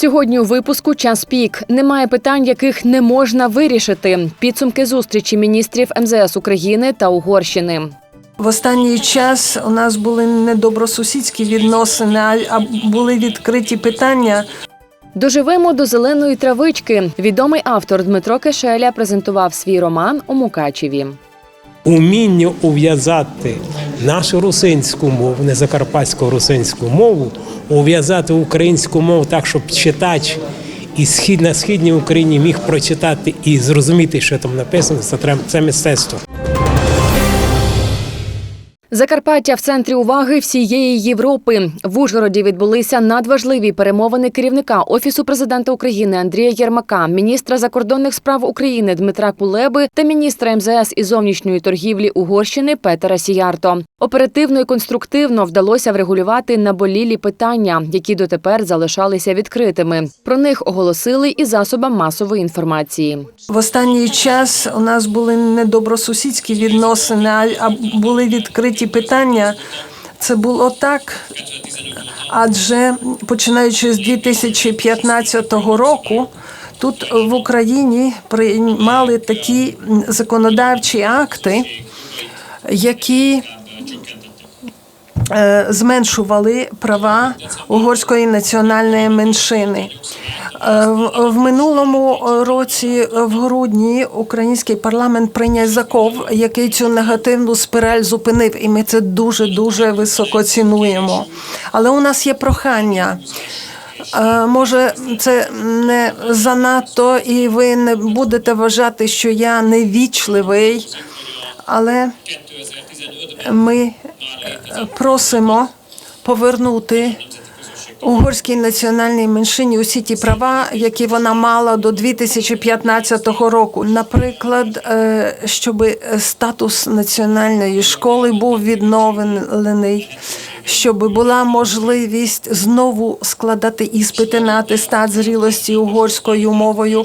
Сьогодні у випуску час пік. Немає питань, яких не можна вирішити. Підсумки зустрічі міністрів МЗС України та Угорщини. В останній час у нас були недобросусідські відносини, а були відкриті питання. Доживемо до зеленої травички. Відомий автор Дмитро Кешеля презентував свій роман у Мукачеві. уміння ув'язати нашу русинську мову, не закарпатську русинську мову, ув'язати українську мову так, щоб читач і схід на східній Україні міг прочитати і зрозуміти, що там написано, це це мистецтво. Закарпаття в центрі уваги всієї Європи. В Ужгороді відбулися надважливі перемовини керівника офісу президента України Андрія Єрмака, міністра закордонних справ України Дмитра Кулеби та міністра МЗС і зовнішньої торгівлі Угорщини Петера Сіярто. Оперативно і конструктивно вдалося врегулювати наболілі питання, які дотепер залишалися відкритими. Про них оголосили і засобам масової інформації. В останній час у нас були недобросусідські відносини, а були відкриті питання. Це було так, адже починаючи з 2015 року. Тут в Україні приймали такі законодавчі акти, які е, зменшували права угорської національної меншини. Е, В минулому році, е, в грудні, український парламент прийняв закон, який цю негативну спираль зупинив, і ми це дуже дуже високо цінуємо. Але у нас є прохання. Е, Може, це не занадто, і ви не будете вважати, що я невічливий, але ми е, просимо повернути угорській національній меншині усі ті права, які вона мала до 2015 року. Наприклад, е, щоб статус національної школи був відновлений. Щоб була можливість знову складати іспити на атестат зрілості угорською мовою,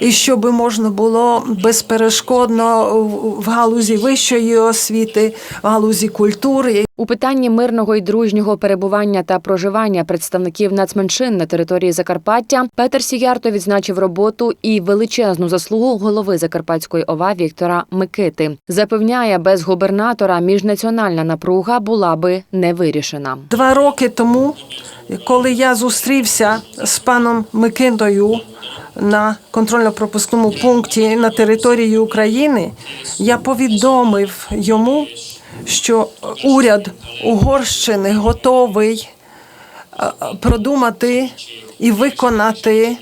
і щоб можна було безперешкодно в- в галузі вищої освіти, в галузі культури У питанні мирного і дружнього перебування та проживання представників нацменшин на території Закарпаття Петер Сіярто відзначив роботу і величезну заслугу голови Закарпатської ОВА Віктора Микити. Запевняє, без губернатора міжнаціональна напруга була би не вирішена. Два роки тому, коли я зустрівся з паном Микитою на контрольно-пропускному пункті на території України, я повідомив йому, що уряд Угорщини готовий е, продумати і виконати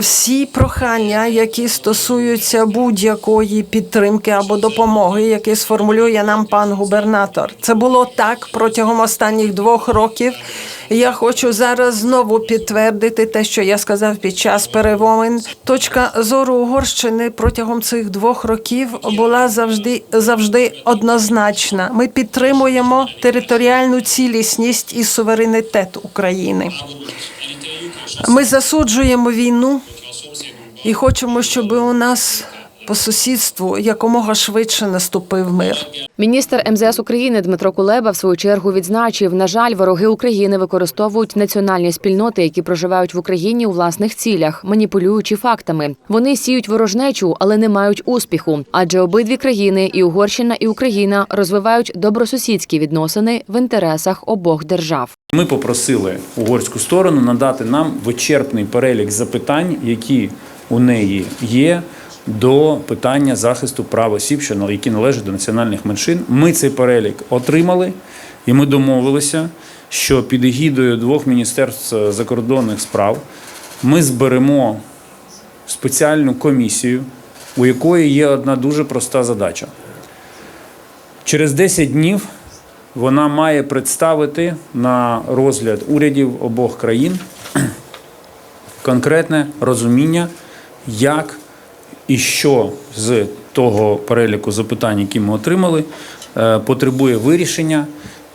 всі прохання, які стосуються будь-якої підтримки або допомоги, які сформулює нам пан губернатор. Це було так протягом останніх двох років. Я хочу зараз знову підтвердити те, що я сказав під час перемовин. Точка зору Угорщини протягом цих двох років була завжди завжди однозначна. Ми підтримуємо територіальну цілісність і суверенітет України. Ми засуджуємо війну і хочемо, щоб у нас по сусідству якомога швидше наступив мир. Міністр МЗС України Дмитро Кулеба в свою чергу відзначив, на жаль, вороги України використовують національні спільноти, які проживають в Україні у власних цілях, маніпулюючи фактами. Вони сіють ворожнечу, але не мають успіху. Адже обидві країни, і Угорщина, і Україна, розвивають добросусідські відносини в інтересах обох держав. Ми попросили угорську сторону надати нам вичерпний перелік запитань, які у неї є до питання захисту прав осіб, які належать до національних меншин. Ми цей перелік отримали, і ми домовилися, що під егідою двох міністерств е, закордонних справ ми зберемо спеціальну комісію, у якої є одна дуже проста задача. Через 10 днів вона має представити на розгляд урядів обох країн конкретне розуміння, як і що з того переліку запитань, які ми отримали, е, потребує вирішення,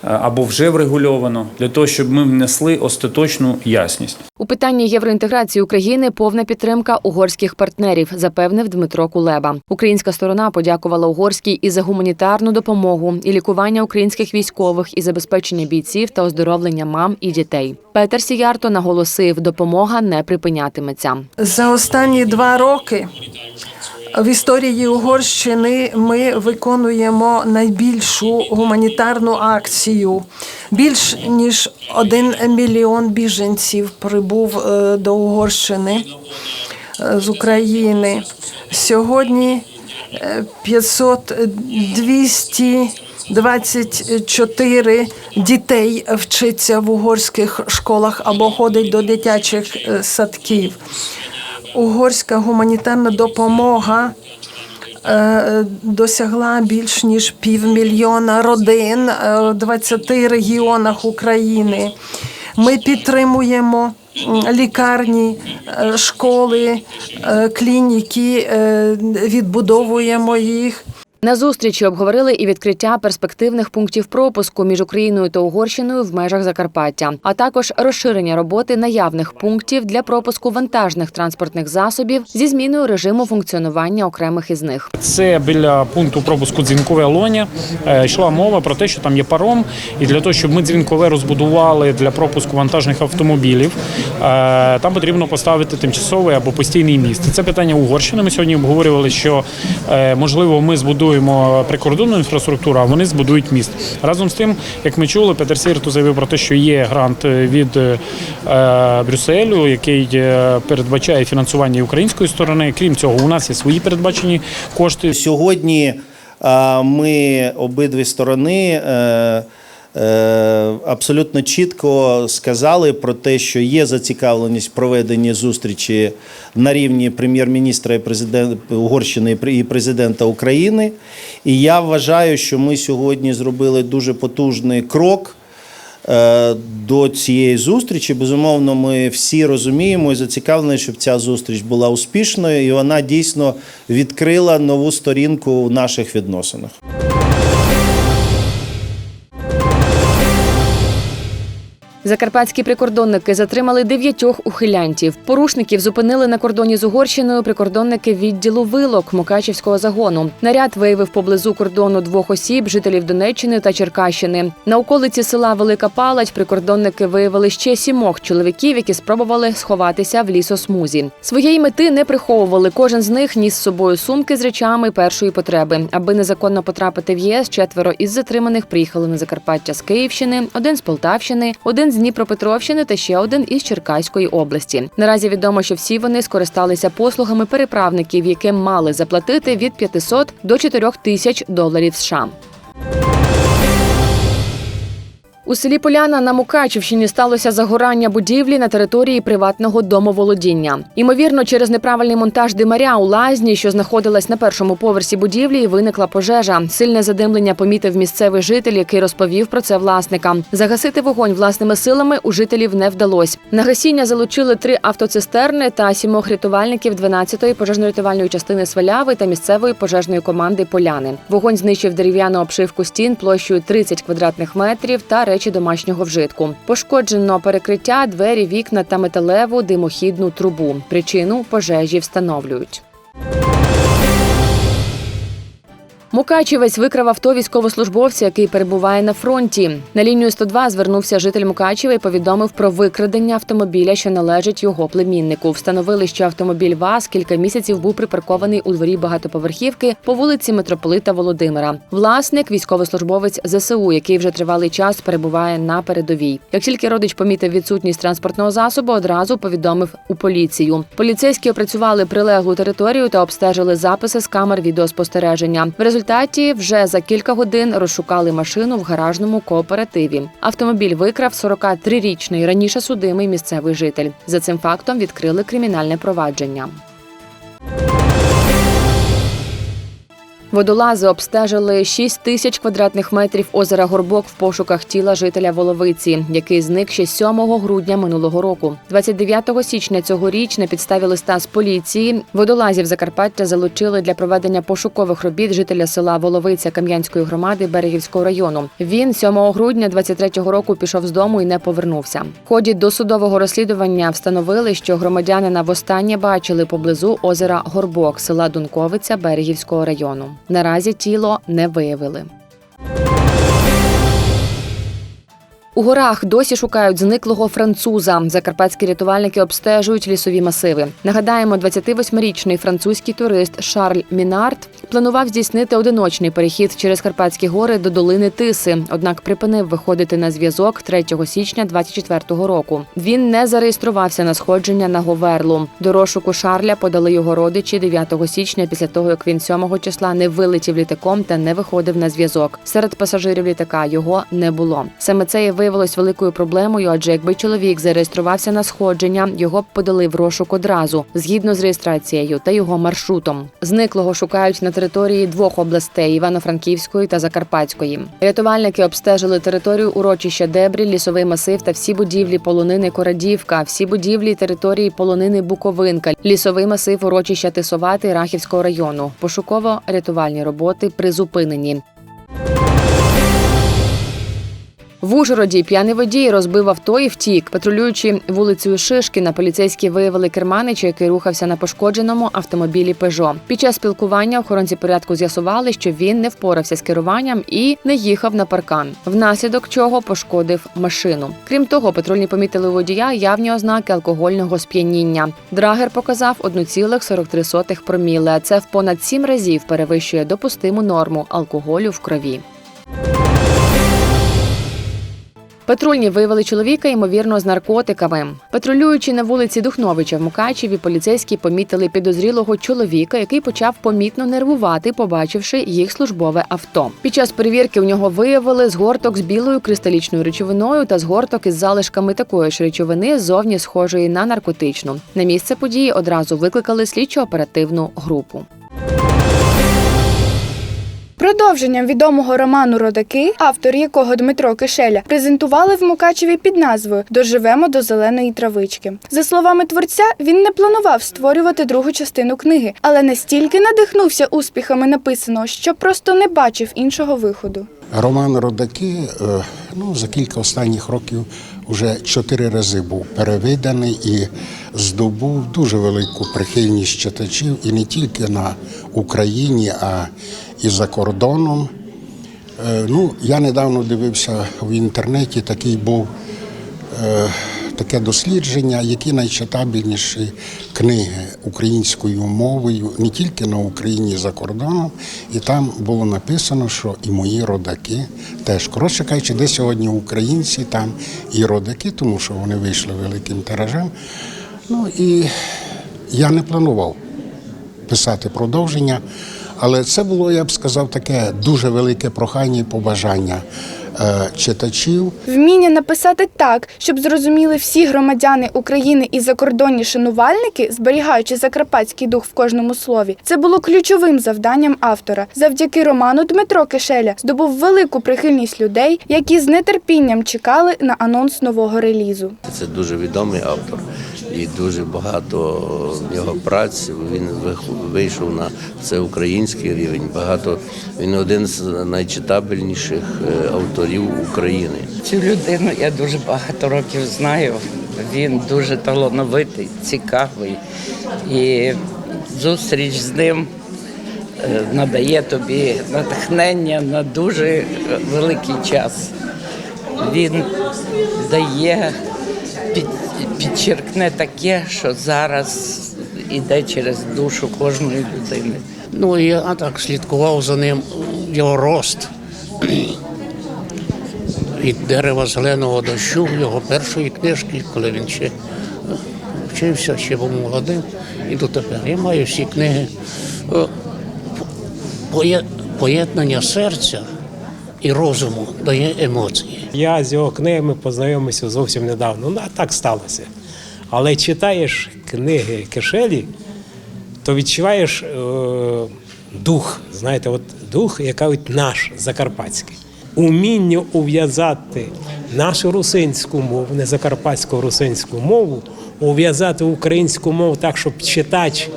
або вже врегульовано, для того, щоб ми внесли остаточну ясність. У питанні євроінтеграції України повна підтримка угорських партнерів, запевнив Дмитро Кулеба. Українська сторона подякувала угорській і за гуманітарну допомогу, і лікування українських військових, і забезпечення бійців та оздоровлення мам і дітей. Петер Сіярто наголосив, допомога не припинятиметься. За останні два роки в історії Угорщини ми виконуємо найбільшу гуманітарну акцію. Більш ніж один мільйон біженців прибув е, до Угорщини е, з України. Сьогодні е, 500 200 24 дітей вчиться в угорських школах або ходить до дитячих е, садків. Угорська гуманітарна допомога е, досягла більш ніж півмільйона родин в у 20 регіонах України. Ми підтримуємо лікарні, е, школи, е, клініки, е, відбудовуємо їх. На зустрічі обговорили і відкриття перспективних пунктів пропуску між Україною та Угорщиною в межах Закарпаття, а також розширення роботи наявних пунктів для пропуску вантажних транспортних засобів зі зміною режиму функціонування окремих із них. Це біля пункту пропуску Дзвінкове Лоня е, йшла мова про те, що там є паром, і для того, щоб ми дзвінкове розбудували для пропуску вантажних автомобілів, е, там потрібно поставити тимчасовий або постійний міст. Це питання Угорщини. Ми сьогодні обговорювали, що е, можливо ми збудуємо прикордонну інфраструктуру, а вони збудують міст. Разом з тим, як ми чули, Петер Сірту заявив про те, що є грант е, від е, Брюсселю, який е, передбачає фінансування української сторони. Крім цього, у нас є свої передбачені кошти. Сьогодні а, ми обидві сторони е, е, абсолютно чітко сказали про те, що є зацікавленість в проведенні зустрічі на рівні прем'єр-міністра і президента Угорщини і президента України. І я вважаю, що ми сьогодні зробили дуже потужний крок. е, До цієї зустрічі, безумовно, ми всі розуміємо і зацікавлені, щоб ця зустріч була успішною, і вона дійсно відкрила нову сторінку в наших відносинах. Закарпатські прикордонники затримали дев'ятьох ухилянтів. Порушників зупинили на кордоні з Угорщиною прикордонники відділу вилок Мукачівського загону. Наряд виявив поблизу кордону двох осіб, жителів Донеччини та Черкащини. На околиці села Велика Палач прикордонники виявили ще сімох чоловіків, які спробували сховатися в лісосмузі. Своєї мети не приховували. Кожен з них ніс з собою сумки з речами першої потреби. Аби незаконно потрапити в ЄС, четверо із затриманих приїхали на Закарпаття з Київщини, один з Полтавщини, один з Дніпропетровщини та ще один із Черкаської області. Наразі відомо, що всі вони скористалися послугами переправників, яким мали заплатити від 500 до 4 тисяч доларів США. У селі Поляна на Мукачівщині сталося загорання будівлі на території приватного домоволодіння. Ймовірно, через неправильний монтаж димаря у лазні, що знаходилась на першому поверсі будівлі, виникла пожежа. Сильне задимлення помітив місцевий житель, який розповів про це власникам. Загасити вогонь власними силами у жителів не вдалось. На гасіння залучили три автоцистерни та сімох рятувальників 12-ї пожежно-рятувальної частини Сваляви та місцевої пожежної команди Поляни. Вогонь знищив дерев'яну обшивку стін площею 30 квадратних метрів та речі домашнього вжитку. Пошкоджено перекриття, двері, вікна та металеву димохідну трубу. Причину пожежі встановлюють. Мукачівець викрав авто військовослужбовця, який перебуває на фронті. На лінію 102 звернувся житель Мукачева і повідомив про викрадення автомобіля, що належить його племіннику. Встановили, що автомобіль ВАЗ кілька місяців був припаркований у дворі багатоповерхівки по вулиці митрополита Володимира. Власник військовослужбовець ЗСУ, який вже тривалий час перебуває на передовій. Як тільки родич помітив відсутність транспортного засобу, одразу повідомив у поліцію. Поліцейські опрацювали прилеглу територію та обстежили записи з камер відеоспостереження. В результаті вже за кілька годин розшукали машину в гаражному кооперативі. Автомобіль викрав 43-річний раніше судимий місцевий житель. За цим фактом відкрили кримінальне провадження. Водолази обстежили 6 тисяч квадратних метрів озера Горбок в пошуках тіла жителя Воловиці, який зник ще 7 грудня минулого року. 29 січня цьогоріч на підставі листа з поліції водолазів Закарпаття залучили для проведення пошукових робіт жителя села Воловиця Кам'янської громади Берегівського району. Він 7 грудня 23-го року пішов з дому і не повернувся. В ході досудового розслідування встановили, що громадянина востаннє бачили поблизу озера Горбок села Дунковиця Берегівського району. Наразі тіло не виявили. У горах досі шукають зниклого француза. Закарпатські рятувальники обстежують лісові масиви. Нагадаємо, 28-річний французький турист Шарль Мінард планував здійснити одиночний перехід через Карпатські гори до долини Тиси, однак припинив виходити на зв'язок 3 січня 24-го року. Він не зареєструвався на сходження на Говерлу. До розшуку Шарля подали його родичі 9 січня після того, як він 7 числа не вилетів літаком та не виходив на зв'язок. Серед пасажирів літака його не було. Саме це і виявилось великою проблемою, адже якби чоловік зареєструвався на сходження, його б подали в розшук одразу, згідно з реєстрацією та його маршрутом. Зниклого шукають на території двох областей Івано-Франківської та Закарпатської. Рятувальники обстежили територію урочища Дебрі, лісовий масив та всі будівлі полонини Корадівка, всі будівлі території полонини Буковинка, лісовий масив урочища Тисовати Рахівського району. Пошуково-рятувальні роботи призупинені. В Ужгороді п'яний водій розбив авто і втік. Патрулюючи вулицею Шишкіна, поліцейські виявили керманича, який рухався на пошкодженому автомобілі Пежо. Під час спілкування охоронці порядку з'ясували, що він не впорався з керуванням і не їхав на паркан, внаслідок чого пошкодив машину. Крім того, патрульні помітили у водія явні ознаки алкогольного сп'яніння. Драгер показав 1,43 проміле. Це в понад сім разів перевищує допустиму норму алкоголю в крові. Патрульні виявили чоловіка, ймовірно, з наркотиками. Патрулюючи на вулиці Духновича в Мукачеві, поліцейські помітили підозрілого чоловіка, який почав помітно нервувати, побачивши їх службове авто. Під час перевірки у нього виявили згорток з білою кристалічною речовиною та згорток із залишками такої ж речовини, зовні схожої на наркотичну. На місце події одразу викликали слідчо-оперативну групу. Продовженням відомого роману Родаки, автор якого Дмитро Кишеля, презентували в Мукачеві під назвою Доживемо до зеленої травички. За словами творця, він не планував створювати другу частину книги, але настільки надихнувся успіхами написаного, що просто не бачив іншого виходу. Роман Родаки е, ну, за кілька останніх років вже чотири рази був перевиданий і здобув дуже велику прихильність читачів і не тільки на Україні, а і за кордоном. Е, Ну, я недавно дивився в інтернеті, такий був е, таке дослідження, які найчитабельніші книги українською мовою, не тільки на Україні за кордоном. І там було написано, що і мої родаки теж. Коротше кажучи, де сьогодні українці, там і родаки, тому що вони вийшли великим тиражем. Ну і я не планував писати продовження. Але це було, я б сказав, таке дуже велике прохання і побажання е, читачів. Вміння написати так, щоб зрозуміли всі громадяни України і закордонні шанувальники, зберігаючи закарпатський дух в кожному слові, це було ключовим завданням автора. Завдяки роману Дмитро Кишеля здобув велику прихильність людей, які з нетерпінням чекали на анонс нового релізу. Це дуже відомий автор і дуже багато в нього праць. Він вийшов на всеукраїнський рівень. Багато він один з найчитабельніших е, авторів України. Цю людину я дуже багато років знаю. Він дуже талановитий, цікавий. І зустріч з ним е, надає тобі натхнення на дуже е, великий час. Він дає, під, підчеркне таке, що зараз іде через душу кожної людини. Ну, я так слідкував за ним, його рост. Від дерева зеленого дощу, його першої книжки, коли він ще вчився, ще був молодим. І дотепер. Я маю всі книги. Е, поє- Поєднання серця і розуму дає емоції. Я з його книгами познайомився зовсім недавно. Ну, а так сталося. Але читаєш книги Кишелі, то відчуваєш е, дух, знаєте, от дух, от наш закарпатський. Уміння ув'язати нашу русинську мову, не закарпатську русинську мову, ув'язати українську мову так, щоб читач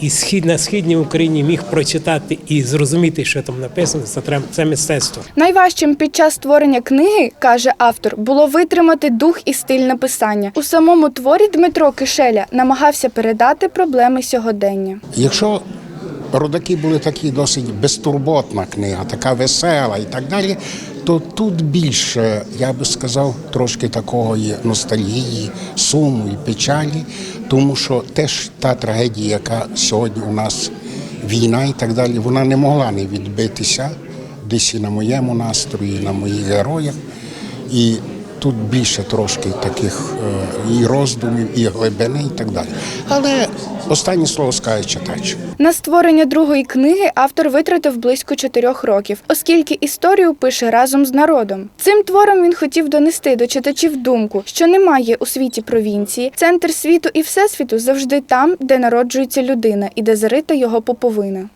і схід на східній Україні міг прочитати і зрозуміти, що там написано. Це треба це мистецтво. Найважчим під час створення книги, каже автор, було витримати дух і стиль написання. У самому творі Дмитро Кишеля намагався передати проблеми сьогодення. Якщо родаки були такі досить безтурботна книга, така весела і так далі, то тут більше, я би сказав, трошки такого є ностальгії, суму і печалі, тому що теж та трагедія, яка сьогодні у нас війна і так далі, вона не могла не відбитися десь і на моєму настрої, на моїх героях. І тут більше трошки таких е, і роздумів, і глибини, і так далі. Але останнє слово скаже читач. На створення другої книги автор витратив близько чотирьох років, оскільки історію пише разом з народом. Цим твором він хотів донести до читачів думку, що немає у світі провінції, центр світу і всесвіту завжди там, де народжується людина і де зарита його поповина.